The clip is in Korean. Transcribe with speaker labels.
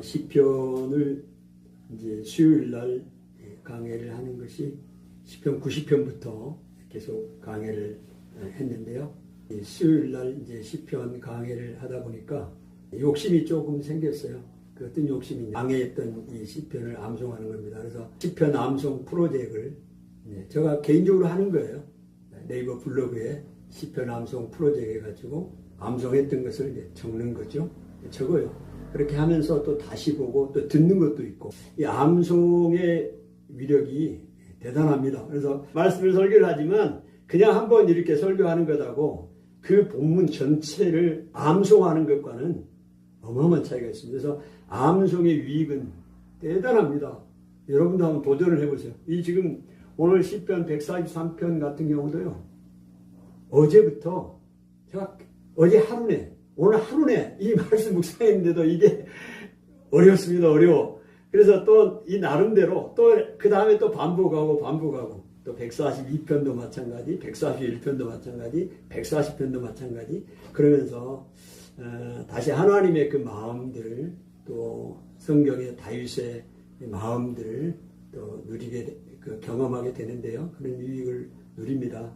Speaker 1: 시편을 이제 수요일 날 강해를 하는 것이 시편 90편부터 계속 강해를 했는데요. 이 수요일 날 이제 시편 강해를 하다 보니까 욕심이 조금 생겼어요. 그 어떤 욕심이 강해했던 이 시편을 암송하는 겁니다. 그래서 시편 암송 프로젝트를 제가 개인적으로 하는 거예요. 네이버 블로그에 시편 암송 프로젝트 해가지고 암송했던 것을 적는 거죠. 적어요. 그렇게 하면서 또 다시 보고 또 듣는 것도 있고 이 암송의 위력이 대단합니다. 그래서 말씀을 설교를 하지만 그냥 한번 이렇게 설교하는 것하고 그 본문 전체를 암송하는 것과는 어마어마한 차이가 있습니다. 그래서 암송의 위익은 대단합니다. 여러분도 한번 도전을 해보세요. 이 지금 오늘 10편 143편 같은 경우도요. 어제부터 제가 어제 하루 내 오늘 하루 내이 말씀 묵상했는데도 이게 어렵습니다. 어려워. 그래서 또 이 나름대로 또 그 다음에 또 반복하고 반복하고 또 142편도 마찬가지, 141편도 마찬가지, 140편도 마찬가지 그러면서 어, 다시 하나님의 그 마음들 또 성경의 다윗의 마음들을 또 누리게 되- 그 경험하게 되는데요. 그런 유익을 누립니다.